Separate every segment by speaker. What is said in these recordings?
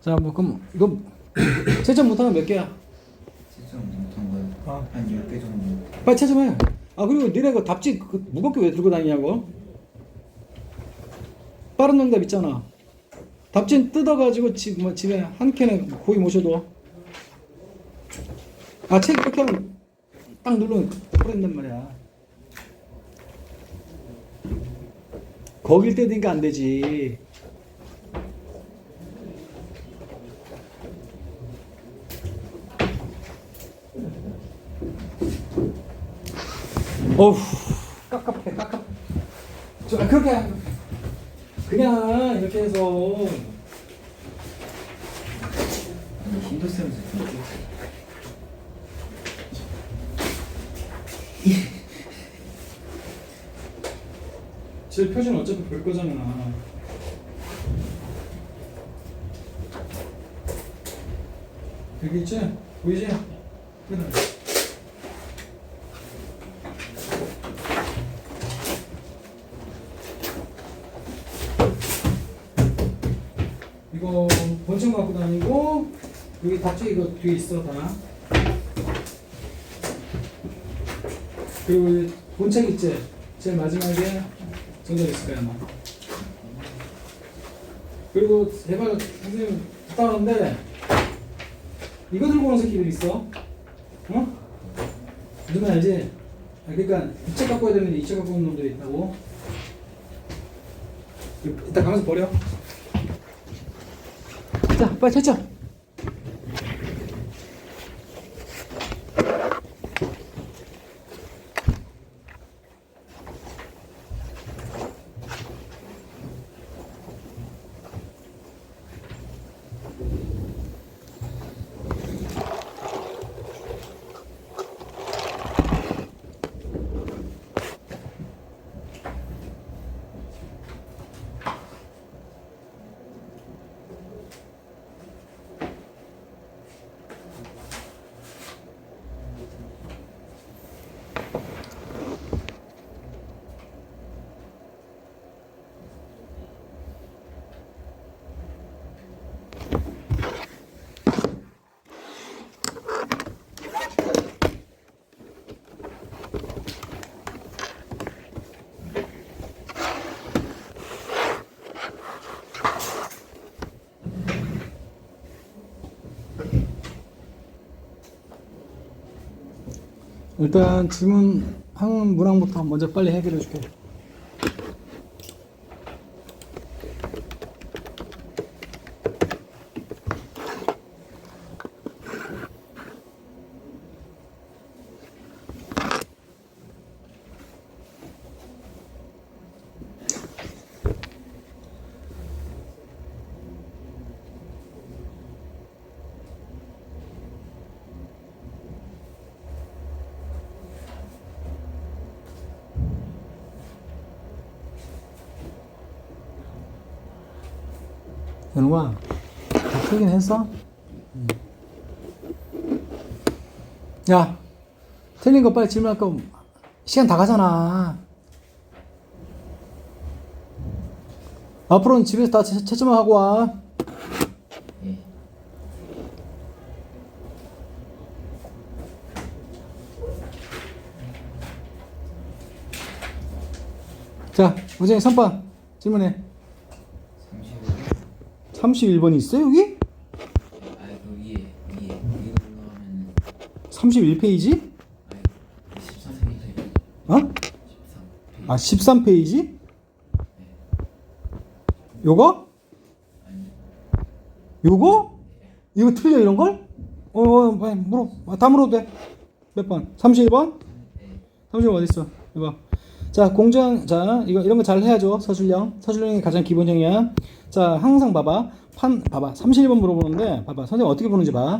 Speaker 1: 자, 뭐 그럼 이거 채점 못하면 몇 개야?
Speaker 2: 채점 못한
Speaker 1: 아.
Speaker 2: 거한 10개 정도
Speaker 1: 빨리 채점해. 아 그리고 니네 그 답지 그 무겁게 왜 들고 다니냐고? 빠른 정답 있잖아. 답지 뜯어가지고 집, 뭐 집에 한 캔에 고이 모셔둬. 아책 이렇게 하면 딱 누르면 버린단 말이야. 거길 떼니까 안 되지. 어우 깝깝해 깝깝. 저 아, 그렇게 하- 그냥 이렇게 해서
Speaker 2: 힘도 쓰면서 그렇게
Speaker 1: 제 표준 어차피 볼 거잖아. 여기 있지? 보이지? 그래. 이거 본청 갖고 다니고 여기 답지 이거 뒤에 있어 다. 그리고 이 본책 있지? 제일 마지막에 있을 거야 아마. 그리고 제발 선생님 부탁하는데 이거 들고 오는 새끼들 있어. 어? 누군 알지? 아, 그러니까 이책 갖고 와야 되는데 이책 갖고 오는 놈들이 있다고. 이따 가면서 버려. 자, 빨리 찾자. 일단 질문 한 문항부터 먼저 빨리 해결해 줄게. 연우아, 다 풀긴 했어? 음. 야, 틀린 거 빨리 질문할 거 시간 다 가잖아. 앞으로는 집에서 다 채- 채점만 하고 와.
Speaker 2: 예.
Speaker 1: 자, 우진이 선반 질문해.
Speaker 2: 35
Speaker 1: 31번이 있어 여기?
Speaker 2: 아이 그 위에 위에 위에 올라가면
Speaker 1: 31페이지?
Speaker 2: 아이 13페이지
Speaker 1: 어?
Speaker 2: 13페이지
Speaker 1: 아, 13페이지? 요거?
Speaker 2: 아니
Speaker 1: 요거? 이거 틀려 이런 걸? 어, 어 빨리 물어. 아, 다 물어도 돼. 몇 번? 31번?
Speaker 2: 네.
Speaker 1: 31번 어디 있어? 이거. 자, 공정 자, 이거 이런 거 잘 해야죠. 서술형. 서술형이 가장 기본 형이야. 자, 항상 봐봐. 판 봐봐. 31번 물어보는데 봐봐. 선생님 어떻게 보는지 봐.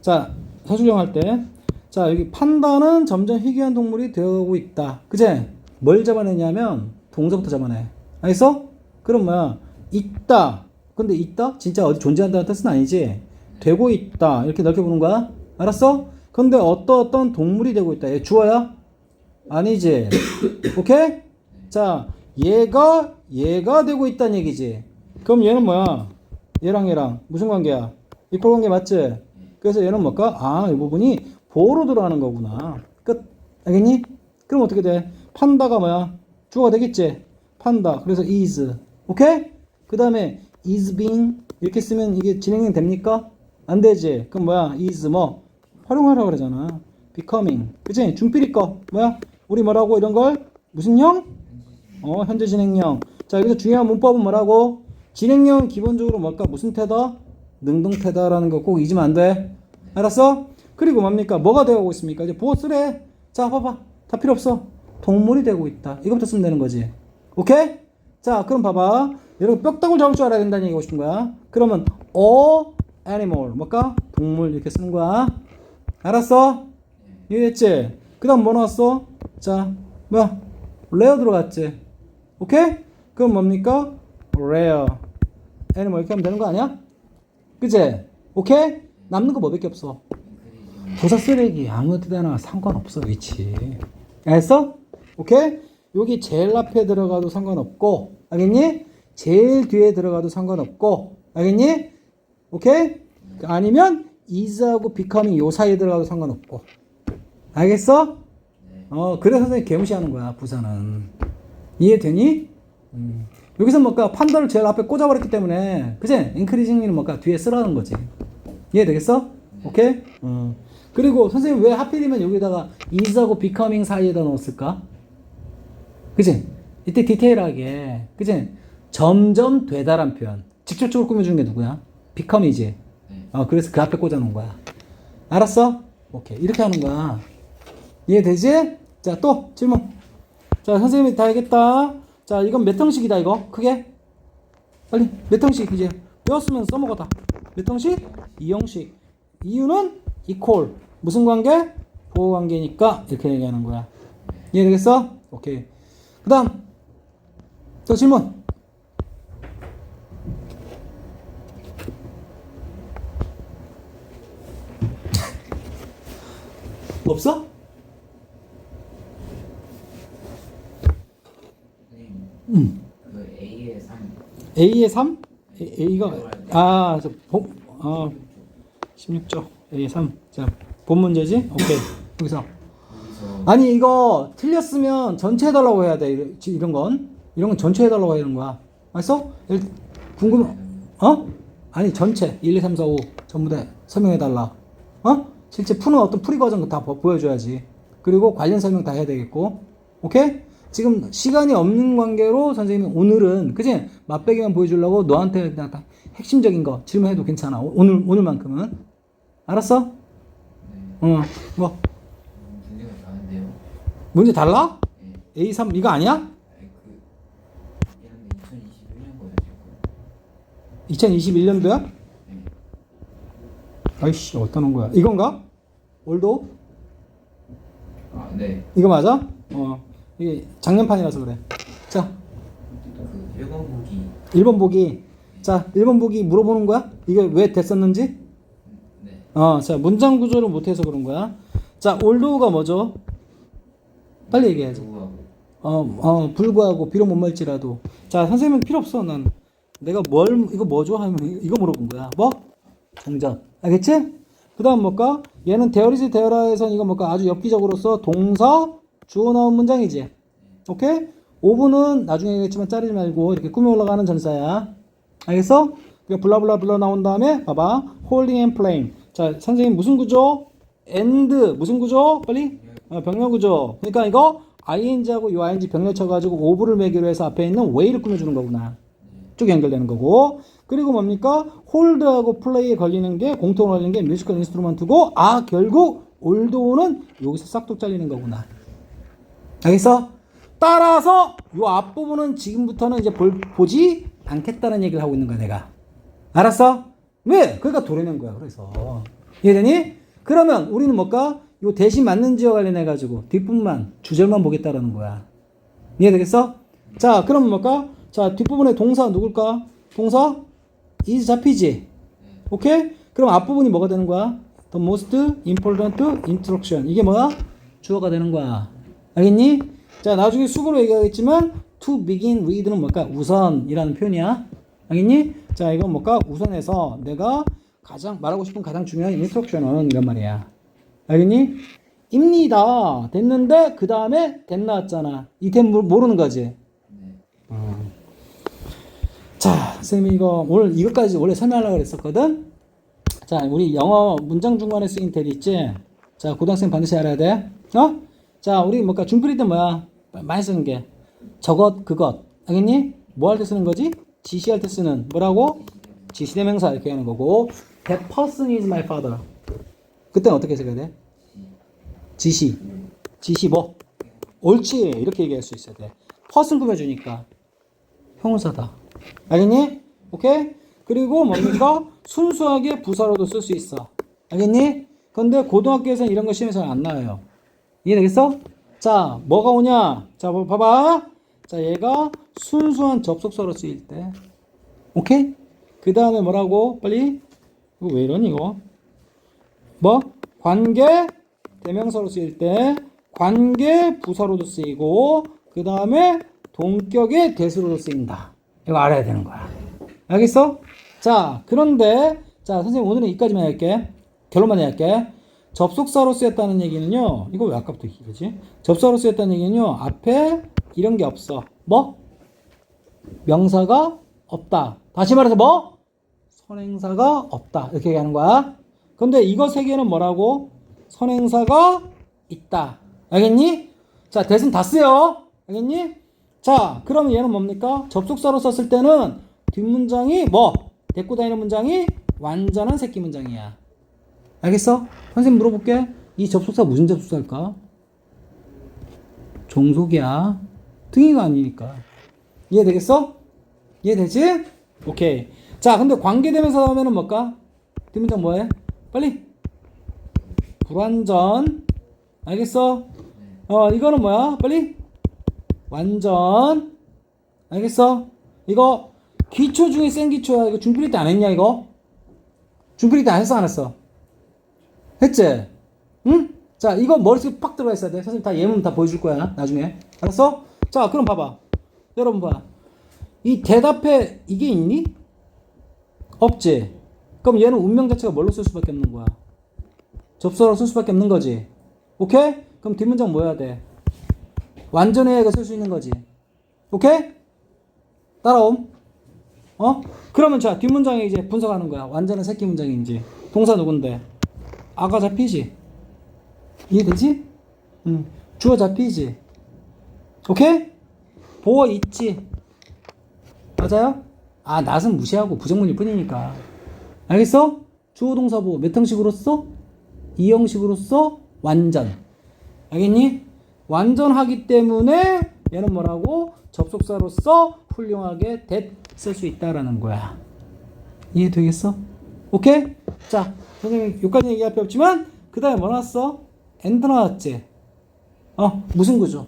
Speaker 1: 자, 서술형 할 때. 자, 여기 판단은 점점 희귀한 동물이 되어오고 있다. 그제? 뭘 잡아내냐면 동사부터 잡아내. 알겠어? 그럼 뭐야? 있다. 근데 있다? 진짜 어디 존재한다는 뜻은 아니지. 되고 있다. 이렇게 넓게 보는 거야. 알았어? 근데 어떤 어떤 동물이 되고 있다. 얘 주어야? 아니지. 오케이? 자, 얘가 얘가 되고 있다는 얘기지. 그럼 얘는 뭐야? 얘랑 얘랑 무슨 관계야? 이퀄 관계 맞지? 그래서 얘는 뭘까? 아, 이 부분이 보호로 들어가는 거구나. 끝. 알겠니? 그럼 어떻게 돼? 판다가 뭐야? 주어가 되겠지? 판다. 그래서 is. 오케이? 그 다음에 is being 이렇게 쓰면 이게 진행이 됩니까? 안 되지. 그럼 뭐야? is 뭐 활용하라 그러잖아. becoming. 그치? 준필이 거. 뭐야? 우리 뭐라고 이런 걸? 무슨 형? 어, 현재 진행형. 자, 여기서 중요한 문법은 뭐라고? 진행형 기본적으로 뭘까? 무슨 태다? 능동태다라는 거 꼭 잊으면 안 돼. 알았어? 그리고 뭡니까? 뭐가 되고 있습니까? 이제 보어 쓰래. 자, 봐봐. 다 필요 없어. 동물이 되고 있다. 이거부터 쓰면 되는 거지. 오케이? 자, 그럼 봐봐. 여러분 뼈다굴 잡을 줄 알아야 된다는 얘기고 싶은 거야. 그러면 a animal 뭘까? 동물 이렇게 쓰는 거야. 알았어? 이해됐지? 그 다음 뭐 나왔어? 자, 뭐야? rare 들어갔지? 오케이? 그럼 뭡니까? rare animal 이렇게 하면 되는 거 아니야? 그치? 오케이? 남는 거 뭐밖에 없어. 도사 쓰레기 아무 데나 상관없어 위치. 알았어? 오케이? 여기 제일 앞에 들어가도 상관없고 알겠니? 제일 뒤에 들어가도 상관없고 알겠니? 오케이? 아니면 is하고 becoming 요 사이에 들어가도 상관없고 알겠어? 어 그래서 선생님 개무시하는 거야 부사는 이해되니? 음. 여기서 뭔가 판단을 제일 앞에 꽂아버렸기 때문에 그지? 인크리징이는 뭔가 뒤에 쓰라는 거지 이해되겠어? 오케이? 어. 그리고 선생님 왜 하필이면 여기다가 is하고 becoming 사이에다 넣었을까? 그지? 이때 디테일하게 그지? 점점 되다란 표현 직접적으로 꾸며주는 게 누구야? becom이지
Speaker 2: 네.
Speaker 1: 어, 그래서 그 앞에 꽂아놓은 거야 알았어? 오케이 이렇게 하는 거야 이해되지? 자 또 질문. 자 선생님이 다 알겠다. 자 이건 몇 형식이다 이거? 크게? 빨리 몇 형식 이제? 배웠으면 써먹어 다몇 형식? 이 형식. 이유는 equal. 무슨 관계? 보호 관계니까 이렇게 얘기하는 거야. 이해되겠어? 오케이. 그 다음 또 질문. 없어?
Speaker 2: 응그 A의 3
Speaker 1: A의 3? A, A가 아, 저 본, 아 16조 A의 3. 자, 본 문제지? 오케이. 여기서 아니 이거 틀렸으면 전체 해달라고 해야 돼. 이런- 건 이런 건 전체 해달라고 하는 거야. 알았어? 일- 궁금 어? 아니 전체 1, 2, 3, 4, 5 전부 다 설명해달라. 어? 실제 푸는 어떤 풀이 과정 다 보- 보여줘야지. 그리고 관련 설명 다 해야 되겠고. 오케이? 지금 시간이 없는 관계로 선생님이 오늘은 그지 맛배기만 보여주려고 너한테 그냥 딱 핵심적인 거 질문해도 괜찮아. 오- 오늘 오늘만큼은 알았어?
Speaker 2: 네.
Speaker 1: 어, 뭐
Speaker 2: 음, 문제가 다른데요.
Speaker 1: 문제 달라?
Speaker 2: 네.
Speaker 1: A3 이거 아니야?
Speaker 2: 아니 그 얘는 2021년 거예요 지금.
Speaker 1: 2021년도야?
Speaker 2: 네.
Speaker 1: 아이씨 어떤 거야? 이건가? 올도?
Speaker 2: 아 네.
Speaker 1: 이거 맞아? 어 이게 작년판이라서 그래.
Speaker 2: 자그 1번 보기
Speaker 1: 1번 보기. 자 1번 보기 물어보는 거야? 이게 왜 됐었는지?
Speaker 2: 네.
Speaker 1: 어, 자 문장 구조를 못 해서 그런 거야. 자 올도가 뭐죠? 빨리 얘기해야지. 어, 어, 불구하고 비록 못 말지라도. 자, 선생님은 필요 없어. 난 내가 뭘 이거 뭐죠? 하면 이- 이거 물어본 거야. 뭐? 정전. 알겠지? 그다음 뭘까? 얘는 대어리지 대어라에선 이거 뭘까? 아주 엽기적으로서 동사 주어 나온 문장이지. 오케이? 5분은 나중에 얘기했지만 자르지 말고 이렇게 꾸며 올라가는 전사야. 알겠어? 그러니까 블라블라 블라 나온 다음에 봐봐. holding and playing. 자, 선생님 무슨 구조? and 무슨 구조? 빨리. 어, 병렬 구조. 그러니까 이거 ing하고 요 ing 병렬 쳐가지고 오브를 매기로 해서 앞에 있는 way를 꾸며주는 거구나. 쭉 연결되는 거고. 그리고 뭡니까? 홀드하고 플레이에 걸리는 게 공통으로 걸리는 게 뮤지컬 인스트루먼트고 아 결국 올드오는 여기서 싹둑 잘리는 거구나. 알겠어? 따라서 요 앞부분은 지금부터는 이제 볼, 보지 않겠다는 얘기를 하고 있는 거야 내가. 알았어? 왜? 그러니까 도려낸 거야 그래서. 이해되니? 그러면 우리는 뭘까? 요 대신 맞는 지어 관련해 가지고 뒷부분만 주절만 보겠다라는 거야. 이해되겠어? 자, 그럼 뭘까? 자, 뒷부분에 동사 누굴까? 동사 is 잡히지. 오케이? 그럼 앞부분이 뭐가 되는 거야? The most important instruction. 이게 뭐야? 주어가 되는 거야. 알겠니? 자, 나중에 수고로 얘기하겠지만 to begin with는 뭘까? 우선이라는 표현이야. 알겠니? 자, 이건 뭘까? 우선에서 내가 가장 말하고 싶은 가장 중요한 인스트럭션은 이런 말이야. 알겠니? 입니다. 됐는데 그 다음에 된 나왔잖아. 이템 모르는 거지.
Speaker 2: 네.
Speaker 1: 자, 선생님이 이거 오늘 이것까지 원래 설명하려고 그랬었거든. 자, 우리 영어 문장 중간에 쓰인 대 있지? 자, 고등학생 반드시 알아야 돼. 어? 자, 우리 뭐까 준필이 때 뭐야? 많이 쓰는 게 저것 그것. 알겠니? 뭐 할 때 쓰는 거지? 지시할 때 쓰는 뭐라고? 지시대명사 이렇게 하는 거고. That person is my father. 그때는 어떻게 써야 돼? 지시. 지시 뭐? 옳지. 이렇게 얘기할 수 있어야 돼. person 꾸며주니까. 형용사다. 알겠니? 오케이? 그리고 뭡니까? 순수하게 부사로도 쓸 수 있어. 알겠니? 근데 고등학교에서는 이런 거 시험에서 안 나와요. 이해되겠어? 자, 뭐가 오냐? 자, 뭐 봐봐. 자, 얘가 순수한 접속사로 쓰일 때. 오케이? 그 다음에 뭐라고? 빨리. 이거 왜 이러니, 이거? 뭐? 관계 대명사로 쓰일 때, 관계 부사로도 쓰이고, 그 다음에 동격의 대수로도 쓰인다. 이거 알아야 되는 거야. 알겠어? 자, 그런데, 자, 선생님 오늘은 여기까지만 할게. 결론만 할게. 접속사로 쓰였다는 얘기는요, 이거 왜 아까부터 이러지? 접속사로 쓰였다는 얘기는요, 앞에 이런 게 없어. 뭐? 명사가 없다. 다시 말해서 뭐? 선행사가 없다. 이렇게 얘기하는 거야. 근데 이거 세 개는 뭐라고? 선행사가 있다. 알겠니? 자, 대신 다 쓰여. 알겠니? 자, 그러면 얘는 뭡니까? 접속사로 썼을 때는 뒷문장이 뭐? 데리고 다니는 문장이 완전한 새끼 문장이야. 알겠어? 선생님 물어볼게. 이 접속사 무슨 접속사일까? 종속이야. 등이가 아니니까. 이해되겠어? 이해되지? 오케이. 자, 근데 관계되면서 나오면은 뭘까? 뒷문장 뭐해? 빨리. 불완전. 알겠어? 어, 이거는 뭐야? 빨리. 완전. 알겠어? 이거 기초 중에 센 기초야. 이거 중필이 때 안 했냐, 이거? 중필이 때 안 했어, 안 했어? 했지? 응? 자, 이거 머릿속에 팍 들어가 있어야 돼. 선생님 다 예문 다 보여줄 거야, 나중에. 알았어? 자, 그럼 봐봐. 여러분 봐. 이 대답에 이게 있니? 없지? 그럼 얘는 운명 자체가 뭘로 쓸 수밖에 없는 거야? 접수로 쓸 수밖에 없는 거지. 오케이? 그럼 뒷문장 뭐 해야 돼? 완전히 애가 쓸 수 있는 거지. 오케이? 따라옴? 어? 그러면 자, 뒷문장에 이제 분석하는 거야. 완전한 새끼 문장인지. 동사 누군데? 아가 잡히지? 이해되지? 응. 주어 잡히지? 오케이? 보어 있지? 맞아요? 아, 낫은 무시하고 부정문일 뿐이니까. 알겠어? 주어 동사 보어 몇 형식으로 써? 이 형식으로 써? 완전. 알겠니? 완전하기 때문에 얘는 뭐라고? 접속사로서 훌륭하게 that 쓸수 있다라는 거야. 이해되겠어? 오케이? 자, 선생님 여기까지 얘기할 필요 없지만 그 다음에 뭐 나왔어? and 나왔지? 어, 무슨 구조?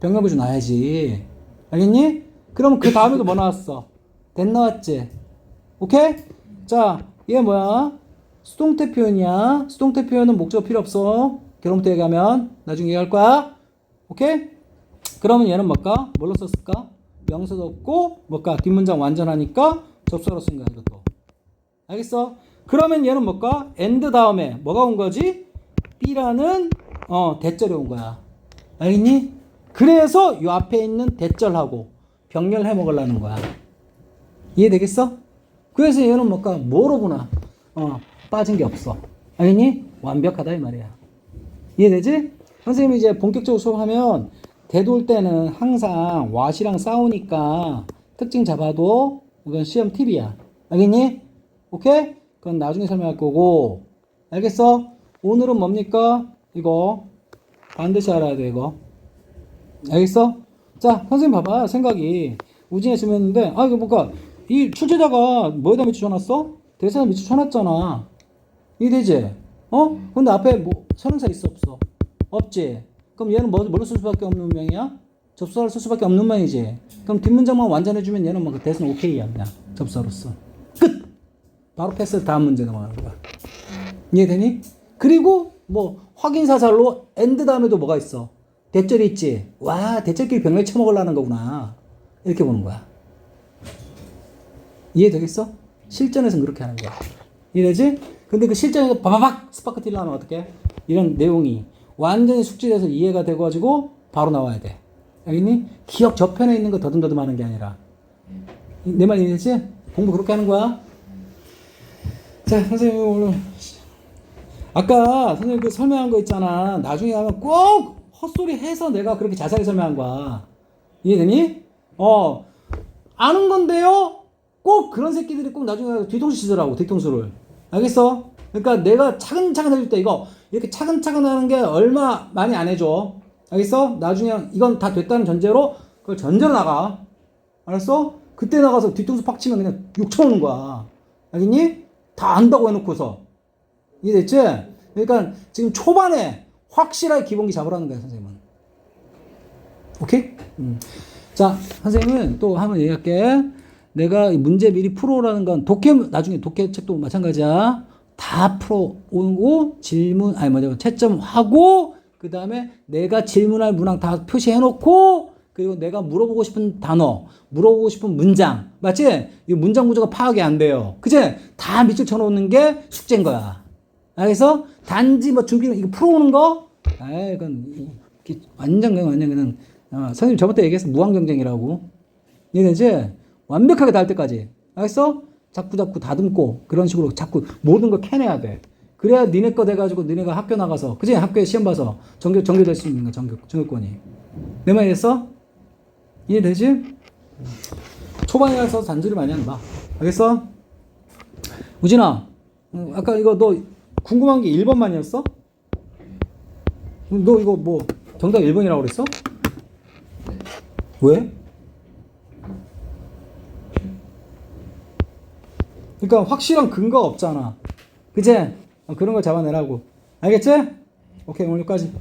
Speaker 1: 병렬 구조 나야지. 알겠니? 그럼 그 다음에도 뭐 나왔어? that 나왔지? 오케이? 자, 얘 뭐야? 수동태 표현이야. 수동태 표현은 목적 필요 없어. 결혼부터 얘기하면 나중에 얘기할 거야. 오케이? 그러면 얘는 뭘까? 뭘로 썼을까? 명사도 없고 뭘까? 뒷문장 완전하니까 접수로 쓴 거야 이것도. 알겠어? 그러면 얘는 뭘까? and 다음에 뭐가 온 거지? B라는 어 대절이 온 거야. 알겠니? 그래서 요 앞에 있는 대절하고 병렬해 먹으려는 거야. 이해되겠어? 그래서 얘는 뭘까? 뭐로 보나? 어, 빠진 게 없어. 알겠니? 완벽하다 이 말이야. 이해되지? 선생님이 이제 본격적으로 수업하면 대돌 때는 항상 왓이랑 싸우니까 특징 잡아도 이건 시험 팁이야. 알겠니? 오케이? 그건 나중에 설명할 거고. 알겠어? 오늘은 뭡니까? 이거 반드시 알아야 돼 이거. 알겠어? 자, 선생님 봐봐. 생각이 우진에 주문했는데 아 이거 뭔가 이 출제자가 뭐에다 밑줄 쳐놨어? 대사에 밑줄 쳐놨잖아. 이해되지? 어? 근데 앞에 뭐 선행사 있어 없어? 없지. 그럼 얘는 뭐, 뭘로 쓸 수밖에 없는 운명이야? 접수사를 쓸 수밖에 없는 운명이지. 그럼 뒷문장만 완전해주면 얘는 뭐 대신 오케이야 그냥 접수사로서. 끝. 바로 패스 다음 문제 넘어가는 거야. 이해되니? 그리고 뭐 확인사살로 엔드 다음에도 뭐가 있어? 대절이 있지. 와, 대절끼리 병렬 쳐먹으려는 거구나. 이렇게 보는 거야. 이해되겠어? 실전에서는 그렇게 하는 거야. 이해되지? 근데 그 실전에서 바바박 스파크 틸라면 어떻게? 이런 내용이 완전히 숙지돼서 이해가 되고가지고 바로 나와야 돼. 알겠니? 기억 저편에 있는 거 더듬더듬 하는 게 아니라. 내 말 이해되지? 공부 그렇게 하는 거야. 자, 선생님 오늘 아까 선생님 그 설명한 거 있잖아. 나중에 하면 꼭 헛소리 해서 내가 그렇게 자세하게 설명한 거야. 이해되니? 어, 아는 건데요? 꼭 그런 새끼들이 꼭 나중에 뒤통수 치더라고, 뒤통수를. 알겠어? 그러니까 내가 차근차근 해줄 때 이거 이렇게 차근차근 하는 게 얼마 많이 안 해줘. 알겠어? 나중에 이건 다 됐다는 전제로 그걸 전제로 나가. 알았어? 그때 나가서 뒤통수 팍 치면 그냥 욕 쳐오는 거야. 알겠니? 다 안다고 해놓고서. 이해됐지? 그러니까 지금 초반에 확실하게 기본기 잡으라는 거야, 선생님은. 오케이? 음. 자, 선생님은 또 한번 얘기할게. 내가 이 문제 미리 풀어오라는 건 독해, 나중에 독해 책도 마찬가지야. 다 풀어오고 질문, 아니, 뭐냐, 채점하고, 그 다음에 내가 질문할 문항 다 표시해놓고, 그리고 내가 물어보고 싶은 단어, 물어보고 싶은 문장, 맞지? 이 문장 구조가 파악이 안 돼요. 그치? 다 밑줄 쳐놓는 게 숙제인 거야. 알겠어? 단지 뭐 준비, 이거 풀어오는 거? 에이, 이건, 완전 그냥, 완전 그냥, 어, 선생님 저번 때 얘기했어. 무한 경쟁이라고. 이해되지? 완벽하게 닿을 때까지. 알겠어? 자꾸 자꾸 다듬고, 그런 식으로 자꾸 모든 걸 캐내야 돼. 그래야 니네 거 돼가지고 니네가 학교 나가서, 그지? 학교에 시험 봐서 전교, 전교될 수 있는 거야, 전교, 전교권이. 내 말 이해했어? 이해되지? 초반이라서 잔소리 많이 마. 알겠어? 우진아, 음, 아까 이거 너 궁금한 게 1번만이었어? 너 이거 뭐 정답 1번이라고 그랬어? 왜? 그러니까 확실한 근거가 없잖아. 그제? 어, 그런 거 잡아내라고. 알겠지? 오케이, 오늘 여기까지.